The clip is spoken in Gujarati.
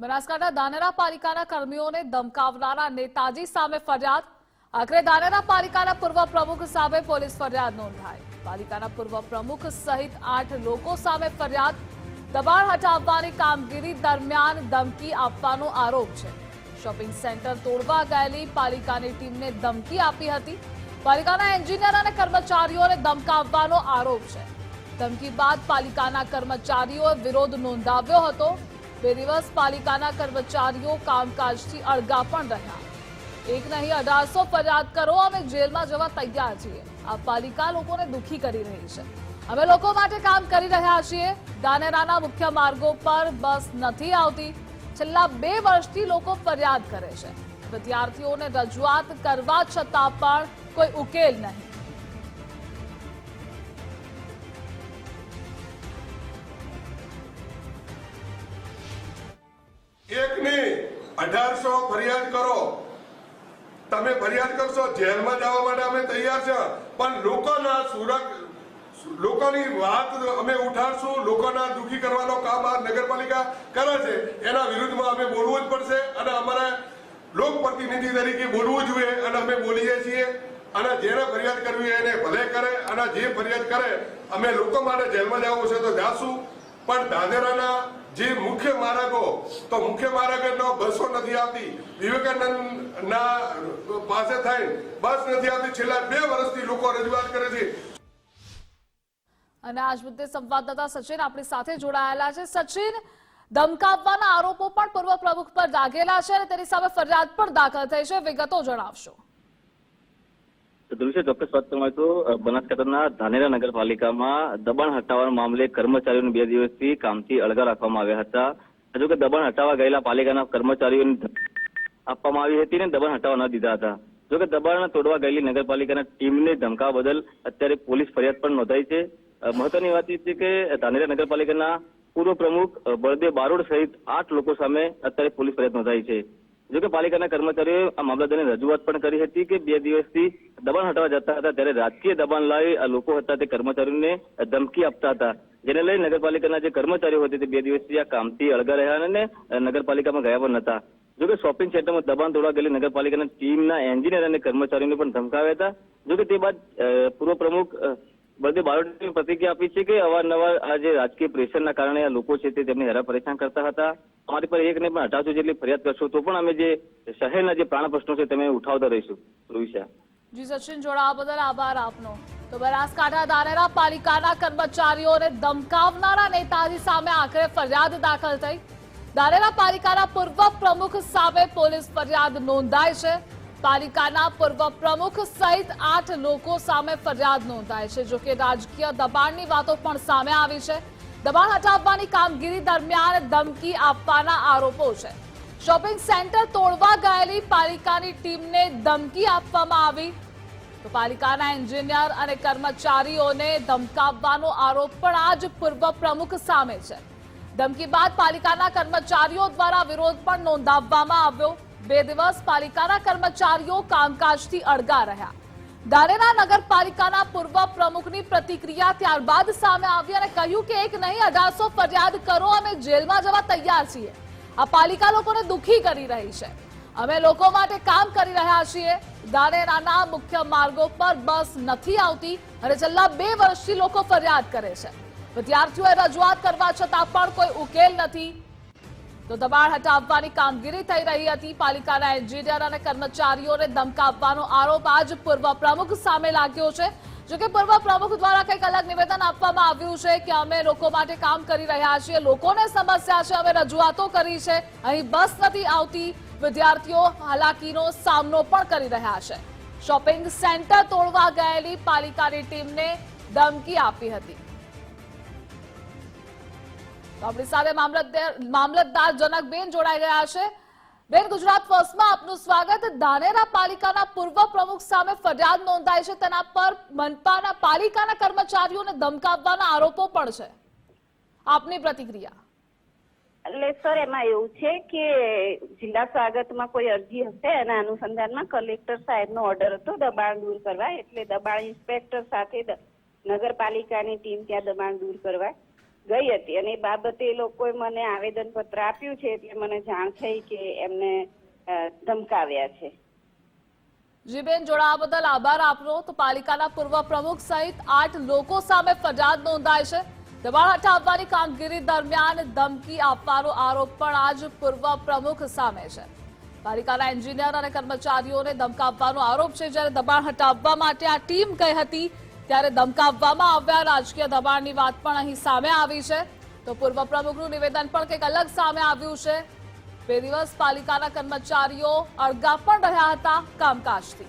બનાસકાંઠા દાનેરા પાલિકાના કર્મીઓને ધમકાવનારા નેતાજી સામે ફરિયાદ. આખરે દાનેરા પાલિકાના પૂર્વ પ્રમુખ સામે પોલીસ ફરિયાદ નોંધાઈ. પાલિકાના પૂર્વ પ્રમુખ સહિત આઠ લોકો સામે ફરિયાદ. દબાણ હટાવવાની કામગીરી દરમિયાન ધમકી આપવાનો આરોપ છે. શોપિંગ સેન્ટર તોડવા ગયેલી પાલિકાની ટીમને ધમકી આપી હતી. પાલિકાના એન્જિનિયર અને કર્મચારીઓને ધમકાવવાનો આરોપ છે. ધમકી બાદ પાલિકાના કર્મચારીઓએ વિરોધ નોંધાવ્યો હતો. બે દિવસ પાલિકાના કર્મચારીઓ કામકાજથી અળગા પણ રહ્યા. એક નહીં, અઢારસો ફરિયાદ કરો, અમે જેલમાં જવા તૈયાર છીએ. આ પાલિકા લોકોને દુખી કરી રહી છે. અમે લોકો માટે કામ કરી રહ્યા છીએ. દાનેરાના મુખ્ય માર્ગો પર બસ નથી આવતી. છેલ્લા બે વર્ષથી લોકો ફરિયાદ કરે છે. વિદ્યાર્થીઓને રજૂઆત કરવા છતાં પણ કોઈ ઉકેલ નહીં. એક નહીં અઢારસો ફરિયાદ કરો. તમે ફરિયાદ કરશો, જેલમાં જવા માટે અમે તૈયાર છે. પણ લોકોના સુરક્ષ લોકોની વાત અમે ઉઠાડશું, લોકોના દુખી કરવાનો કામ આ નગરપાલિકા કરે છે. એના વિરુદ્ધમાં અમે બોલવું જ પડશે અને અમારે લોકપ્રતિનિધિ તરીકે બોલવું જોઈએ અને અમે બોલીએ છીએ. અને જેને ફરિયાદ કરવી એને ભલે કરે અને જે ફરિયાદ કરે, અમે લોકો માટે જેલમાં જવું છે તો જાશું. પણ ધાનેરાના જે મુખ્ય માર્ગો, તો મુખ્ય માર્ગનો બસો નથી આવતી. વિવેકાનંદ ના પાસે થઈ બસ નથી આવતી. છેલ્લા બે વર્ષથી લોકો રજૂઆત કરે છે. અને આજ મુદ્દે સંવાદદાતા સચિન આપણી સાથે જોડાયેલા છે. સચિન, ધમકાવવાના આરોપો પણ પૂર્વ પ્રમુખ પર લાગેલા છે અને તેની સામે ફરિયાદ પણ દાખલ થઈ છે. વિગતો જણાવશો. દૃશ્ય ચોક્કસ વાત કરવામાં તો બનાસકાંઠાના ધાનેરા નગરપાલિકામાં દબાણ હટાવવાના મામલે કર્મચારીઓને બે દિવસથી કામથી અળગા રાખવામાં આવ્યા હતા. હજુ કે દબાણ હટાવવા ગયેલા પાલિકાના કર્મચારીઓને આપવામાં આવી હતી ને દબાણ હટાવવા ન દીધા હતા. જો કે દબાણ તોડવા ગયેલી નગરપાલિકાના ટીમને ધમકા બદલ અત્યારે પોલીસ ફરિયાદ પણ નોંધાઈ છે. મહત્વની વાત એ છે કે ધાનેરા નગરપાલિકાના પૂર્વ પ્રમુખ બળદેવ બારોડ સહિત આઠ લોકો સામે અત્યારે પોલીસ ફરિયાદ નોંધાઈ છે. જો કે પાલિકાના કર્મચારીઓએ આ મામલતદારની રજૂઆત પણ કરી હતી કે બે દિવસથી દબાણ હટાવવા જતા હતા, ત્યારે રાજકીય દબાણ લાવી આ લોકો હતા તે કર્મચારીઓને ધમકી આપતા હતા. જેને લઈ નગરપાલિકાના જે કર્મચારીઓ હતા તે બે દિવસથી આ કામથી અળગા રહ્યા અને નગરપાલિકામાં ગયા પણ નતા જો કે શોપિંગ સેન્ટરમાં દબાણ તોડવા ગયેલી નગરપાલિકાના ટીમના એન્જિનિયર અને કર્મચારીઓને પણ ધમકાવ્યા હતા. જો કે તે બાદ પૂર્વ પ્રમુખ બળદેવ બારોટની પ્રતિક્રિયા આપી છે કે અવારનવાર આ જે રાજકીય પ્રેશરના કારણે આ લોકો છે તે તેમને હેરા પરેશાન કરતા હતા. અમારી પર એક ને પણ અઢારસો જેટલી ફરિયાદ કરશો તો પણ અમે જે શહેરના જે પ્રાણ પ્રશ્નો છે તમે ઉઠાવતા રહીશું. રૂવિશા જી સચિન જોડાવા બદલ આભાર આપનો. તો બનાસકાંઠા ધાનેરા પાલિકાના કર્મચારીઓને ધમકાવનારા નેતાજી સામે આખરે ફરિયાદ દાખલ થઈ. ધાનેરા પાલિકાના પૂર્વ પ્રમુખ સામે પોલીસ ફરિયાદ નોંધાઈ છે. પાલિકાના પૂર્વ પ્રમુખ સહિત આઠ લોકો સામે ફરિયાદ નોંધાઈ છે. જોકે રાજકીય દબાણની વાતો પણ સામે આવી છે. દબાણ હટાવવાની કામગીરી દરમિયાન ધમકી આપવાના આરોપો છે. શોપિંગ સેન્ટર તોડવા ગયેલી પાલિકાની ટીમને ધમકી આપવામાં આવી. તો પાલિકાના એન્જિનિયર અને કર્મચારીઓને ધમકાવવાનો આરોપ પણ આજ પૂર્વ પ્રમુખ સામે છે. ધમકી બાદ પાલિકાના કર્મચારીઓ દ્વારા વિરોધ પણ નોંધાવવામાં આવ્યો. બે દિવસ પાલિકાના કર્મચારીઓ કામકાજથી અળગા રહ્યા. ધાનેરા નગરપાલિકાના પૂર્વ પ્રમુખની પ્રતિક્રિયા ત્યારબાદ સામે આવી અને કહ્યું કે એક નહીં, અઢારસો ફરિયાદ કરો, અમે જેલમાં જવા તૈયાર છીએ. આ પાલિકા લોકોને દુખી કરી રહી છે. અમે લોકો માટે કામ કરી રહ્યા છીએ. ધાનેરાના મુખ્ય માર્ગો પર બસ નથી આવતી અને છેલ્લા બે વર્ષથી લોકો ફરિયાદ કરે છે. વિદ્યાર્થીઓએ રજૂઆત કરવા છતાં પણ કોઈ ઉકેલ નથી. તો દબાણ હટાવવાની કામગીરી થઈ રહી હતી. પાલિકાના એન્જિનિયર અને કર્મચારીઓને ધમકાવવાનો આરોપ આજ પૂર્વ પ્રમુખ સામે લાગ્યો છે. જોકે પૂર્વ પ્રમુખ દ્વારા કંઈક અલગ નિવેદન આપવામાં આવ્યું છે કે અમે લોકો માટે કામ કરી રહ્યા છીએ. લોકોને સમસ્યા છે, અમે રજૂઆતો કરી છે. અહીં બસ નથી આવતી. વિદ્યાર્થીઓ હાલાકીનો સામનો પણ કરી રહ્યા છે. શોપિંગ સેન્ટર તોડવા ગયેલી પાલિકાની ટીમને ધમકી આપી હતી. આપણી સાથે મામલતદાર મામલતદાર જનકબેન જોડાઈ ગયા છે. બેન, ગુજરાત ફર્સ્ટમાં આપનું સ્વાગત. ધાનેરા પાલિકાના પૂર્વ પ્રમુખ સામે ફરિયાદ નોંધાઈ છે. તેના પર મનપાના પાલિકાના કર્મચારીઓને ધમકાવવાના આરોપો પણ છે. આપની પ્રતિક્રિયા? એટલે સર, એમાં એવું છે કે જિલ્લા સ્વાગતમાં કોઈ અરજી હશે એના અનુસંધાનમાં કલેક્ટર સાહેબનો ઓર્ડર હતો દબાણ દૂર કરવા. એટલે દબાણ ઇન્સ્પેક્ટર સાથે નગરપાલિકાની ટીમ ત્યાં દબાણ દૂર કરવા. ગઈ હતી અને એ બાબતે એ લોકોએ મને આવેદન પત્ર આપ્યું છે એટલે મને જાણ થઈ કે એમને ધમકાવ્યા છે. જીબેન જોડાવા બદલ આભાર આપનો. તો પાલિકાના પૂર્વ પ્રમુખ સહિત આઠ લોકો સામે ફરિયાદ નોંધાય છે. દબાણ હટાવવાની કામગીરી દરમિયાન ધમકી આપવાનો આરોપ પણ આજ પૂર્વ પ્રમુખ સામે છે. પાલિકાના એન્જિનિયર અને કર્મચારીઓને ધમકાવવાનો આરોપ છે. જ્યારે દબાણ હટાવવા માટે આ ટીમ ગઈ હતી ત્યારે ધમકાવવામાં આવ્યા રાજકીય દબાણની વાત પણ અહીં સામે આવી છે. તો પૂર્વ પ્રમુખનું નિવેદન પણ કંઈક અલગ સામે આવ્યું છે. બે દિવસ પાલિકાના કર્મચારીઓ અળગા પણ રહ્યા હતા કામકાજથી.